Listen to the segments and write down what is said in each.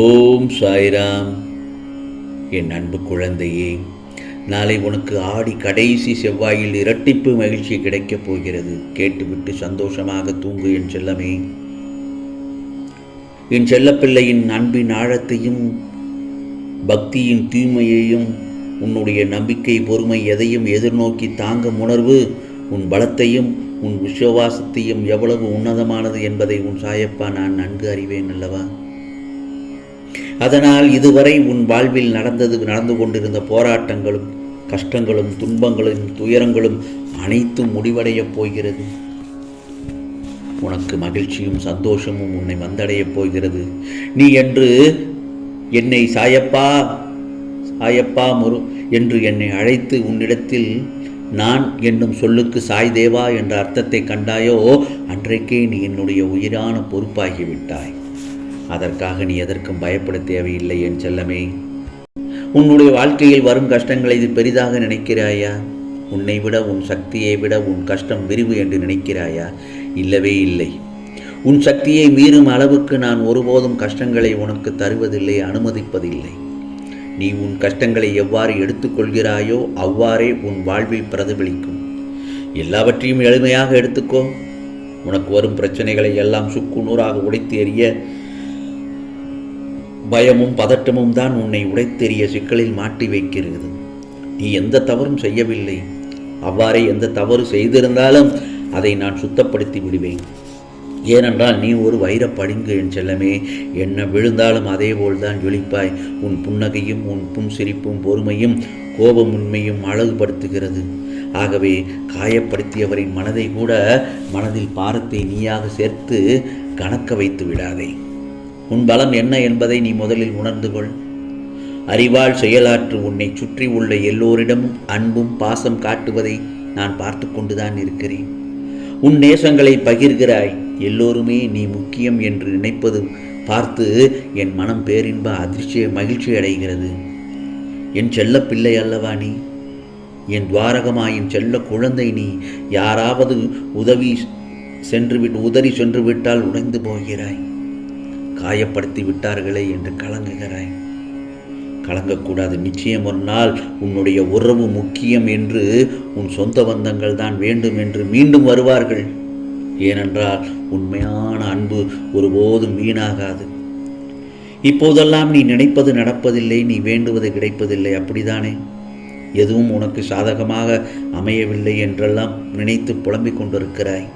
ஓம் சாய்ராம். என் அன்பு குழந்தையே நாளை உனக்கு ஆடி கடைசி செவ்வாயில் இரட்டிப்பு மகிழ்ச்சி கிடைக்கப் போகிறது. கேட்டுவிட்டு சந்தோஷமாக தூங்கு என் செல்லமே. என் செல்லப்பிள்ளையின் அன்பின் ஆழத்தையும் பக்தியின் தூய்மையையும் உன்னுடைய நம்பிக்கை பொறுமை எதையும் எதிர்நோக்கி தாங்கும் உணர்வு உன் பலத்தையும் உன் விசுவாசத்தையும் எவ்வளவு உன்னதமானது என்பதை உன் சாயப்பா நான் நன்கு அறிவேன் அல்லவா? அதனால் இதுவரை உன் வாழ்வில் நடந்தது நடந்து கொண்டிருந்த போராட்டங்களும் கஷ்டங்களும் துன்பங்களும் துயரங்களும் அனைத்தும் முடிவடையப் போகிறது. உனக்கு மகிழ்ச்சியும் சந்தோஷமும் உன்னை வந்தடையப் போகிறது. நீ என்று என்னை சாயப்பா சாயப்பா முரு என்று என்னை அழைத்து உன்னிடத்தில் நான் என்னும் சொல்லுக்கு சாய் தேவா என்ற அர்த்தத்தை கண்டாயோ அன்றைக்கே நீ என்னுடைய உயிரான பொறுப்பாகிவிட்டாய். அதற்காக நீ எதற்கும் பயப்பட தேவையில்லை என் செல்லமே. உன்னுடைய வாழ்க்கையில் வரும் கஷ்டங்களை இது பெரிதாக நினைக்கிறாயா? உன்னை விட உன் சக்தியை விட உன் கஷ்டம் விரிவு என்று நினைக்கிறாயா? இல்லவே இல்லை. உன் சக்தியை மீறும் அளவுக்கு நான் ஒருபோதும் கஷ்டங்களை உனக்கு தருவதில்லை அனுமதிப்பதில்லை. நீ உன் கஷ்டங்களை எவ்வாறு எடுத்துக்கொள்கிறாயோ அவ்வாறே உன் வாழ்வில் பிரதிபலிக்கும். எல்லாவற்றையும் எளிமையாக எடுத்துக்கோ. உனக்கு வரும் பிரச்சனைகளை எல்லாம் சுக்குநூறாக உடைத்து எறிய பயமும் பதட்டமும் தான் உன்னை உடைத்தெறிய சிக்கலில் மாட்டி வைக்கிறது. நீ எந்த தவறும் செய்யவில்லை. அவ்வாறே எந்த தவறு செய்திருந்தாலும் அதை நான் சுத்தப்படுத்தி விடுவேன். ஏனென்றால் நீ ஒரு வைர பளிங்கு என் செல்லமே. என்ன விழுந்தாலும் அதே போல்தான் ஜொலிப்பாய். உன் புன்னகையும் உன் புன்சிரிப்பும் பொறுமையும் கோபமுண்மையும் அழகுபடுத்துகிறது. ஆகவே காயப்படுத்தியவரின் மனதை கூட மனதில் பாரத்தை நீயாக சேர்த்து கணக்க வைத்து விடாதே. உன் பலம் என்ன என்பதை நீ முதலில் உணர்ந்து கொள். அறிவால் செயலாற்று உன்னை சுற்றி உள்ள எல்லோரிடமும் அன்பும் பாசம் காட்டுவதை நான் பார்த்து கொண்டுதான் இருக்கிறேன். உன் நேசங்களை பகிர்கிறாய். எல்லோருமே நீ முக்கியம் என்று நினைப்பது பார்த்து என் மனம் பேரின்ப அதிர்ச்சிய மகிழ்ச்சி அடைகிறது. என் செல்ல பிள்ளை அல்லவா நீ? என் துவாரகமாயின் செல்ல குழந்தை நீ. யாராவது உதவி சென்று விட்டு உதறி சென்று விட்டால் உடைந்து போகிறாய். காயப்படுத்தி விட்டார்களே என்று கலங்குகிறாய். கலங்கக்கூடாது. நிச்சயம் ஒரு நாள் உன்னுடைய உறவு முக்கியம் என்று உன் சொந்த பந்தங்கள் தான் வேண்டும் என்று மீண்டும் வருவார்கள். ஏனென்றால் உண்மையான அன்பு ஒருபோதும் வீணாகாது. இப்போதெல்லாம் நீ நினைப்பது நடப்பதில்லை நீ வேண்டுவது கிடைப்பதில்லை. அப்படிதானே எதுவும் உனக்கு சாதகமாக அமையவில்லை என்றெல்லாம் நினைத்து புலம்பிக் கொண்டிருக்கிறாய்.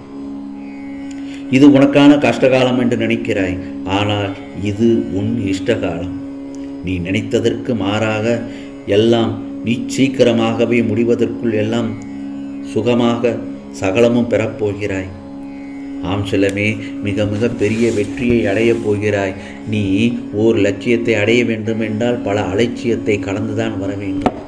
இது உனக்கான கஷ்டகாலம் என்று நினைக்கிறாய். ஆனால் இது உன் இஷ்டகாலம். நீ நினைத்ததற்கு மாறாக எல்லாம் நீ சீக்கிரமாகவே முடிவதற்குள் எல்லாம் சுகமாக சகலமும் பெறப்போகிறாய். ஆம் செல்லமே மிக மிக பெரிய வெற்றியை அடையப் போகிறாய். நீ ஓர் லட்சியத்தை அடைய வேண்டும் என்றால் பல அலட்சியத்தை கலந்துதான் வர வேண்டும்.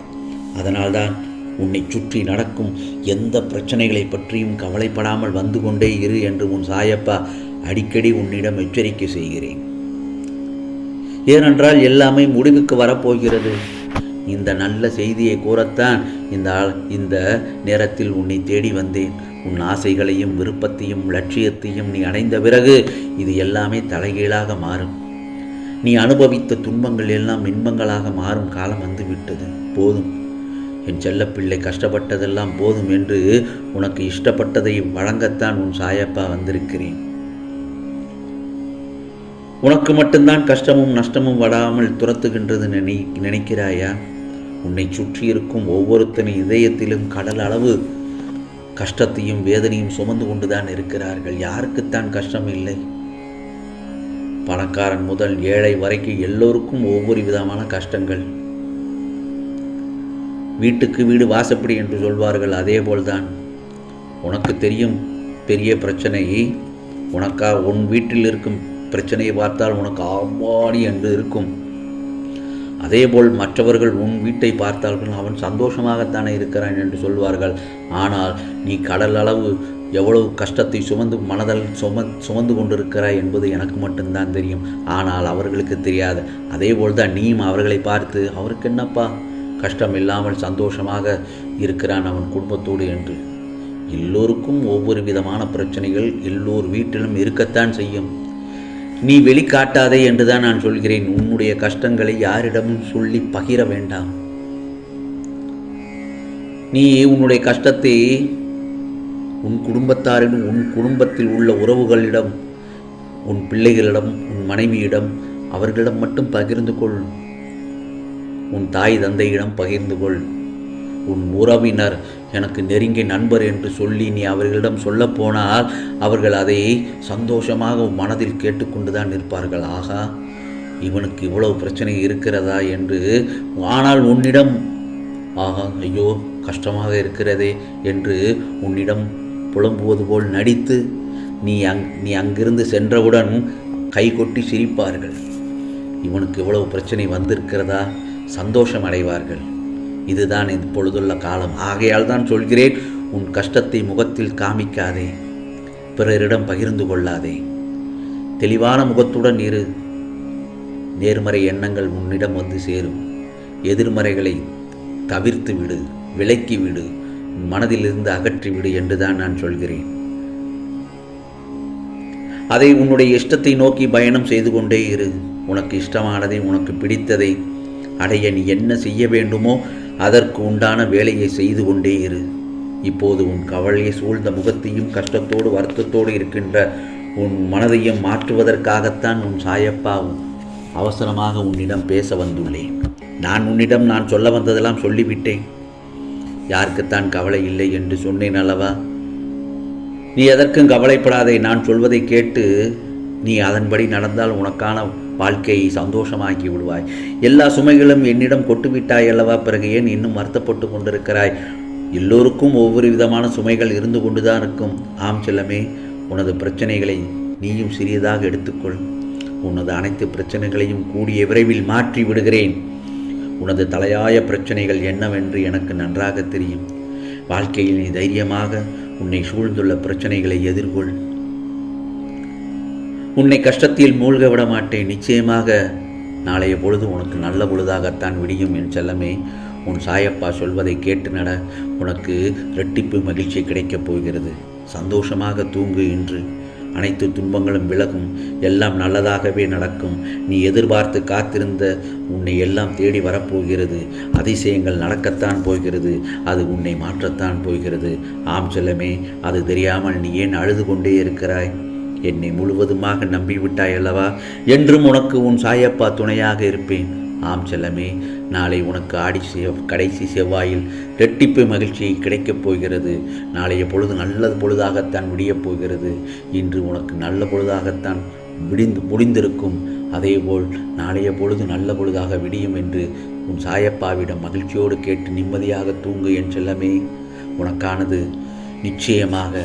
அதனால்தான் உன்னை சுற்றி நடக்கும் எந்த பிரச்சனைகளை பற்றியும் கவலைப்படாமல் வந்து கொண்டே இரு என்று உன் சாயப்பா அடிக்கடி உன்னிடம் எச்சரிக்கை செய்கிறேன். ஏனென்றால் எல்லாமே முடிவுக்கு வரப்போகிறது. இந்த நல்ல செய்தியை கூறத்தான் இந்த ஆள்- இந்த நேரத்தில் உன்னை தேடி வந்தேன். உன் ஆசைகளையும் விருப்பத்தையும் லட்சியத்தையும் நீ அடைந்த பிறகு இது எல்லாமே தலைகீழாக மாறும். நீ அனுபவித்த துன்பங்கள் எல்லாம் இன்பங்களாக மாறும் காலம் வந்துவிட்டது போதும். என் செல்லப்பிள்ளை கஷ்டப்பட்டதெல்லாம் போதும் என்று உனக்கு இஷ்டப்பட்டதை வழங்கத்தான் உன் சாயப்பா வந்திருக்கிறேன். உனக்கு மட்டும்தான் கஷ்டமும் நஷ்டமும் வராமல் துரத்துகின்றது நினை நினைக்கிறாயா? உன்னை சுற்றி இருக்கும் ஒவ்வொருத்தனின் இதயத்திலும் கடல் அளவு கஷ்டத்தையும் வேதனையும் சுமந்து கொண்டுதான் இருக்கிறார்கள். யாருக்குத்தான் கஷ்டம் இல்லை? பணக்காரன் முதல் ஏழை வரைக்கும் எல்லோருக்கும் ஒவ்வொரு விதமான கஷ்டங்கள். வீட்டுக்கு வீடு வாசப்படி என்று சொல்வார்கள் அதேபோல்தான் உனக்கு தெரியும் பெரிய பிரச்சனை. உனக்கா உன் வீட்டில் இருக்கும் பிரச்சனையை பார்த்தால் உனக்கு ஆமாடி என்று இருக்கும். அதேபோல் மற்றவர்கள் உன் வீட்டை பார்த்தார்கள் அவன் சந்தோஷமாகத்தானே இருக்கிறான் என்று சொல்வார்கள். ஆனால் நீ கடல் அளவு எவ்வளவு கஷ்டத்தை சுமந்து மனதில் சும சுமந்து கொண்டிருக்கிறாய் என்பது எனக்கு மட்டும்தான் தெரியும். ஆனால் அவர்களுக்கு தெரியாது. அதேபோல் தான் நீயும் அவர்களை பார்த்து அவருக்கு என்னப்பா? கஷ்டம் இல்லாமல் சந்தோஷமாக இருக்கிறான் அவன் குடும்பத்தோடு என்று. எல்லோருக்கும் ஒவ்வொரு விதமான பிரச்சனைகள் எல்லோர் வீட்டிலும் இருக்கத்தான் செய்யும். நீ வெளிக்காட்டாதே என்றுதான் நான் சொல்கிறேன். உன்னுடைய கஷ்டங்களை யாரிடமும் சொல்லி பகிர வேண்டாம். நீ உன்னுடைய கஷ்டத்தை உன் குடும்பத்தாரிடம் உன் குடும்பத்தில் உள்ள உறவுகளிடம் உன் பிள்ளைகளிடம் உன் மனைவியிடம் அவர்களிடம் மட்டும் பகிர்ந்து கொள். உன் தாய் தந்தையிடம் பகிர்ந்து கொள். உன் உறவினர் எனக்கு நெருங்கிய நண்பர் என்று சொல்லி நீ அவர்களிடம் சொல்லப்போனால் அவர்கள் அதை சந்தோஷமாக உன் மனதில் கேட்டுக்கொண்டுதான் நிற்பார்கள். ஆகா இவனுக்கு இவ்வளவு பிரச்சனை இருக்கிறதா என்று ஆனால் உன்னிடம் ஆகா ஐயோ கஷ்டமாக இருக்கிறதே என்று உன்னிடம் புலம்புவது போல் நடித்து நீ அங் நீ அங்கிருந்து சென்றவுடன் கைகொட்டி சிரிப்பார்கள். இவனுக்கு இவ்வளவு பிரச்சனை வந்திருக்கிறதா? சந்தோஷம் அடைவார்கள் இதுதான் இப்பொழுதுள்ள காலம். ஆகையால் தான் சொல்கிறேன் உன் கஷ்டத்தை முகத்தில் காமிக்காதே. பிறரிடம் பகிர்ந்து கொள்ளாதே. தெளிவான முகத்துடன் இரு. நேர்மறை எண்ணங்கள் உன்னிடம் வந்து சேரும். எதிர்மறைகளை தவிர்த்து விடு விலக்கி விடு உன் மனதிலிருந்து அகற்றி விடு என்றுதான் நான் சொல்கிறேன். அதை உன்னுடைய இஷ்டத்தை நோக்கி பயணம் செய்து கொண்டே இரு. உனக்கு இஷ்டமானதை உனக்கு பிடித்ததை அடைய நீ என்ன செய்ய வேண்டுமோ அதற்கு உண்டான வேலையை செய்து கொண்டே இரு. இப்போது உன் கவலையை சூழ்ந்த முகத்தையும் கஷ்டத்தோடு வருத்தத்தோடு இருக்கின்ற உன் மனதையும் மாற்றுவதற்காகத்தான் உன் சாயப்பாவும் அவசரமாக உன்னிடம் பேச வந்துள்ளேன். நான் உன்னிடம் நான் சொல்ல வந்ததெல்லாம் சொல்லிவிட்டேன். யாருக்குத்தான் கவலை இல்லை என்று சொன்னேன் அல்லவா? நீ எதற்கும் கவலைப்படாதே நான் சொல்வதை கேட்டு நீ அதன்படி நடந்தால் உனக்கான வாழ்க்கையை சந்தோஷமாக்கி விடுவாய். எல்லா சுமைகளும் என்னிடம் கொட்டுவிட்டாய் அல்லவா? பிறகு ஏன் இன்னும் வருத்தப்பட்டு கொண்டிருக்கிறாய்? எல்லோருக்கும் ஒவ்வொரு விதமான சுமைகள் இருந்து கொண்டுதான் இருக்கும். ஆம் செல்லமே உனது பிரச்சனைகளை நீயும் சிறியதாக எடுத்துக்கொள். உனது அனைத்து பிரச்சனைகளையும் கூடிய விரைவில் மாற்றி விடுகிறேன். உனது தலையாய பிரச்சனைகள் என்னவென்று எனக்கு நன்றாக தெரியும். வாழ்க்கையில் நீ தைரியமாக உன்னை சூழ்ந்துள்ள பிரச்சனைகளை எதிர்கொள். உன்னை கஷ்டத்தில் மூழ்க விட மாட்டேன். நிச்சயமாக நாளைய பொழுது உனக்கு நல்ல பொழுதாகத்தான் விடியும் என் செல்லமே. உன் சாயப்பா சொல்வதை கேட்டு நட. உனக்கு ரெட்டிப்பு மகிழ்ச்சி கிடைக்கப் போகிறது. சந்தோஷமாக தூங்கு இன்று. அனைத்து துன்பங்களும் விலகும். எல்லாம் நல்லதாகவே நடக்கும். நீ எதிர்பார்த்து காத்திருந்த உன்னை எல்லாம் தேடி வரப்போகிறது. அதிசயங்கள் நடக்கத்தான் போகிறது. அது உன்னை மாற்றத்தான் போகிறது. ஆம் செல்லமே அது தெரியாமல் நீ ஏன் அழுது கொண்டே இருக்கிறாய்? என்னை முழுவதுமாக நம்பிவிட்டாய் அல்லவா என்றும் உனக்கு உன் சாயப்பா துணையாக இருப்பேன். ஆம் செல்லமே நாளை உனக்கு ஆடி செவ் கடைசி செவ்வாயில் ரெட்டிப்பு மகிழ்ச்சி கிடைக்கப் போகிறது. நாளைய பொழுது நல்ல பொழுதாகத்தான் விடியப் போகிறது. இன்று உனக்கு நல்ல பொழுதாகத்தான் விடிந்து முடிந்திருக்கும். அதேபோல் நாளைய பொழுது நல்ல பொழுதாக விடியும் என்று உன் சாயப்பாவிடம் மகிழ்ச்சியோடு கேட்டு நிம்மதியாக தூங்கு என் செல்லமே. உனக்கானது நிச்சயமாக